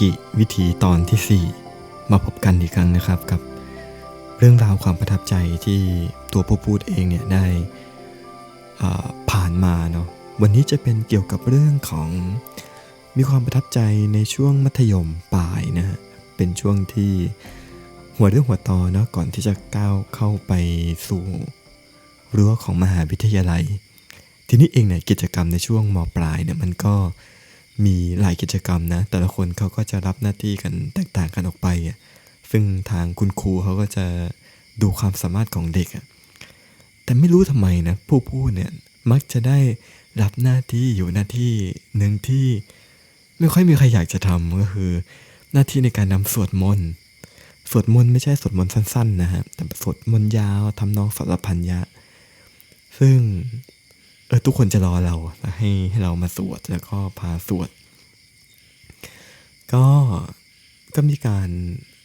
กิวิถีตอนที่ 4 มาพบกันอีกครั้งนะครับกับ เรื่องราวความประทับใจที่ตัวผู้พูดเองเนี่ยได้ผ่านมาเนาะวันนี้จะเป็นเกี่ยวกับเรื่องของมีความประทับใจในช่วงมัธยมปลายนะฮะเป็นช่วงที่หัวเรื่องหัวตอเนาะก่อนที่จะก้าวเข้าไปสู่รั้วของมหาวิทยาลัย ทีนี้เองเนี่ยกิจกรรมในช่วงมปลายเนี่ยมันก็ มีหลายกิจกรรมนะ แต่ละคนเขาก็จะรับหน้าที่กันแตกต่างกันออกไป ซึ่งทางคุณครูเขาก็จะดูความสามารถของเด็ก แต่ไม่รู้ทำไมนะ ผู้พูดเนี่ยมักจะได้รับหน้าที่อยู่หน้าที่หนึ่งที่ไม่ค่อยมีใครอยากจะทำก็คือ หน้าที่ในการนำสวดมนต์สวดมนต์ไม่ใช่สวดมนต์สั้นๆนะฮะแต่สวดมนต์ยาวทำนองสัรพันยะซึ่ง เออทุกคนจะรอเราให้ให้เรามาสวดแล้วก็พาสวด ก็ก็มีการ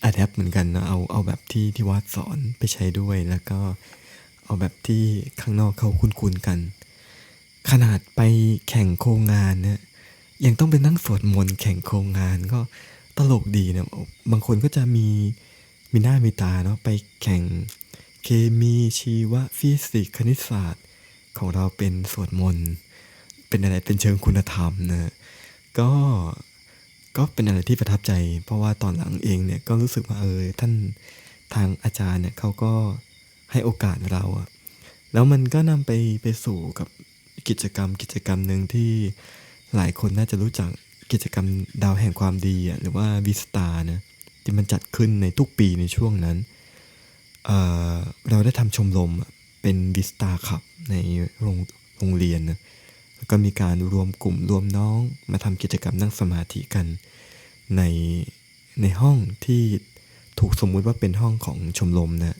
อัดแอปเหมือนกันนะเอาเอาแบบที่ที่วัดสอนไปใช้ด้วยแล้วก็เอาแบบที่ข้างนอกเขาคุ้นๆกัน ขนาดไปแข่งโครงงานเนี่ยยังต้องไปนั่งสวดมนต์แข่งโครงงานก็ตลกดีนะบางคนก็จะมีมีหน้ามีตาเนาะไปแข่งเคมีชีวฟิสิกส์คณิตศาสตร์ ของเราเป็นสวดมนต์เป็นอะไรเป็นเชิงคุณธรรมนะก็ก็เป็นอะไรที่ประทับใจ เพราะว่าตอนหลังเองเนี่ยก็รู้สึกว่าเออท่านทางอาจารย์เนี่ยเขาก็ให้โอกาสเราอะแล้วมันก็นำไปไปสู่กับกิจกรรมกิจกรรมหนึ่งที่หลายคนน่าจะรู้จักกิจกรรมดาวแห่งความดีอะหรือว่าวิสตานะที่มันจัดขึ้นในทุกปีในช่วงนั้นเเราได้ทำชมรมอะ เป็นวิสตาขับในโรงโรงเรียนนะแล้วก็มีการรวมกลุ่มรวมน้องมาทำกิจกรรมนั่งสมาธิกันในในห้องที่ถูกสมมุติว่าเป็นห้องของชมรมนะ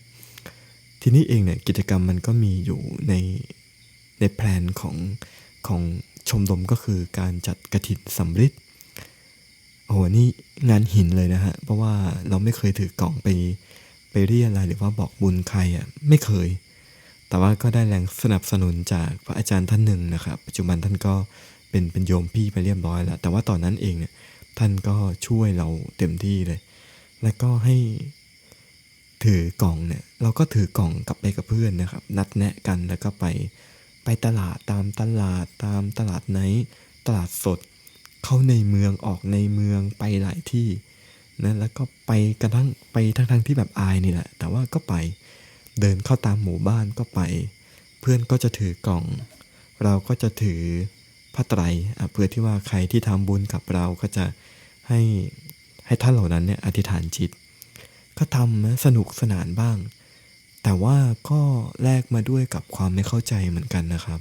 ทีนี้เองเนี่ยกิจกรรมมันก็มีอยู่ในในแพลนของของชมรมก็คือการจัดกระถินสำริดโอ้โหนี่งานหินเลยนะฮะ เพราะว่าเราไม่เคยถือกล่องไปไปเรียอะไรหรือว่าบอกบุญใครอะไม่เคย แต่ว่าก็ได้แรงสนับสนุนจากพระอาจารย์ท่านหนึ่งนะครับ ปัจจุบันท่านก็เป็นเป็นโยมพี่ไปเรียบร้อยแล้ว แต่ว่าตอนนั้นเองเนี่ยท่านก็ช่วยเราเต็มที่เลย แล้วก็ให้ถือกล่องเนี่ยเราก็ถือกล่องกลับไปกับเพื่อนนะครับ นัดแนะกันแล้วก็ไปไปตลาดตามตลาดตามตลาดไหนตลาดสด เข้าในเมืองออกในเมืองไปหลายที่นะแล้วก็ไปกระทั่งไปทั้งทั้งที่แบบอายนี่แหละ แต่ว่าก็ไป เดินเข้าตามหมู่บ้านก็ไป เพื่อนก็จะถือกล่อง เราก็จะถือผ้าไตรเพื่อที่ว่าใครที่ทำบุญกับเราก็จะให้ให้ท่านเหล่านั้นเนี่ยอธิษฐานจิต ก็ทำนะสนุกสนานบ้าง แต่ว่าก็แลกมาด้วยกับความไม่เข้าใจเหมือนกันนะครับ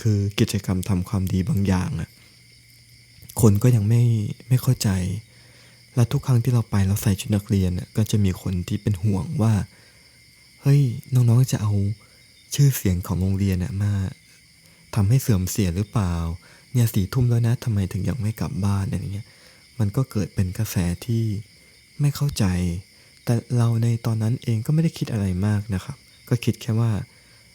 คือกิจกรรมทำความดีบางอย่างอะคนก็ยังไม่ไม่เข้าใจ และทุกครั้งที่เราไปเราใส่ชุดนักเรียนก็จะมีคนที่เป็นห่วงว่า เฮ้ยน้องๆจะเอาชื่อเสียงของโรงเรียนมาทำให้เสื่อมเสียหรือเปล่า เนี่ยสี่ทุ่มแล้วนะทำไมถึงยังไม่กลับบ้านอะไรเงี้ยมันก็เกิดเป็นกระแสที่ไม่เข้าใจ แต่เราในตอนนั้นเองก็ไม่ได้คิดอะไรมากนะครับ ก็คิดแค่ว่า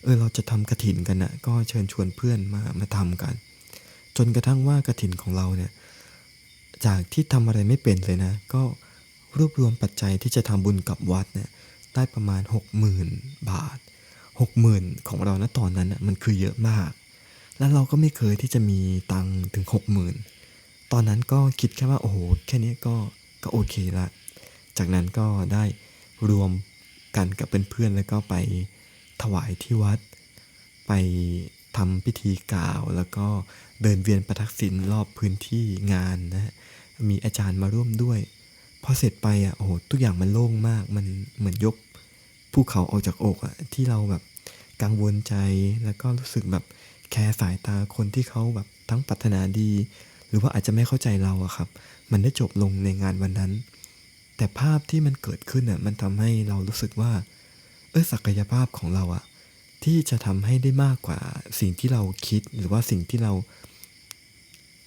เออเราจะทำกระถินกันนะก็เชิญชวนเพื่อนมามาทำกัน จนกระทั่งว่ากระถินของเราเนี่ย จากที่ทำอะไรไม่เป็นเลยนะ ก็รวบรวมปัจจัยที่จะทำบุญกับวัดเนี่ย ได้ประมาณ 60,000 บาท 60,000 ของเราณตอนนั้นน่ะมันคือเยอะมาก แล้วเราก็ไม่เคยที่จะมีตังถึง 60,000 ตอนนั้นก็คิดแค่ว่าโอ้โหแค่นี้ก็ก็โอเคละ จากนั้นก็ได้รวมกันกับเพื่อนๆแล้วก็ไปถวายที่วัด ไปทำพิธีกล่าว แล้วก็เดินเวียนประทักษิณรอบพื้นที่งานนะมีอาจารย์มาร่วมด้วยพอเสร็จไปอะโอ้โหทุกอย่างมันโล่งมากมันเหมือนยก ภูเขาออกจากอกอะที่เราแบบกังวลใจแล้วก็รู้สึกแบบแคร์สายตาคนที่เขาแบบทั้งปรารถนาดี หรือว่าอาจจะไม่เข้าใจเราอะครับ มันได้จบลงในงานวันนั้น แต่ภาพที่มันเกิดขึ้นอะมันทำให้เรารู้สึกว่า เออศักยภาพของเราอะที่จะทำให้ได้มากกว่าสิ่งที่เราคิดหรือว่าสิ่งที่เรา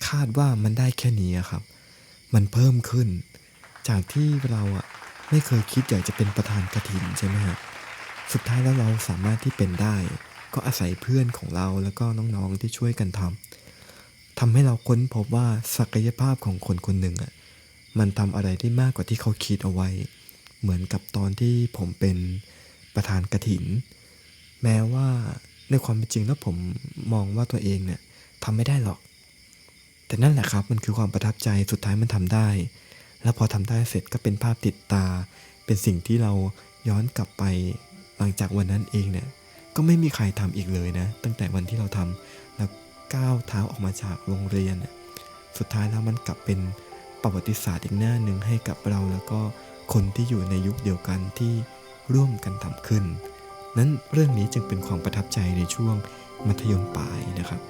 คาดว่ามันได้แค่นี้อะครับ มันเพิ่มขึ้น จากที่เราอะ ไม่เคยคิดอยากจะเป็นประธานกระถินใช่ไหมฮะสุดท้ายแล้วเราสามารถที่เป็นได้ ก็อาศัยเพื่อนของเราแล้วก็น้องๆที่ช่วยกันทำทำให้เราค้นพบว่าศักยภาพของคนคนหนึ่งอะมันทำอะไรได้มากกว่าที่เขาคิดเอาไว้ เหมือนกับตอนที่ผมเป็นประธานกระถิน แม้ว่าในความเป็นจริงแล้วผมมองว่าตัวเองเนี่ยทำไม่ได้หรอก แต่นั่นแหละครับมันคือความประทับใจสุดท้ายมันทำได้ แล้วพอทำได้เสร็จก็เป็นภาพติดตา เป็นสิ่งที่เราย้อนกลับไปหลังจากวันนั้นเองเนี่ยก็ไม่มีใครทำอีกเลยนะ ตั้งแต่วันที่เราทำแล้วก้าวเท้าออกมาจากโรงเรียนเนี่ยสุดท้ายแล้วมันกลับเป็นประวัติศาสตร์อีกหน้าหนึ่งให้กับเราแล้วก็คนที่อยู่ในยุคเดียวกันที่ร่วมกันทำขึ้น นั้นเรื่องนี้จึงเป็นความประทับใจในช่วงมัธยมปลายนะครับ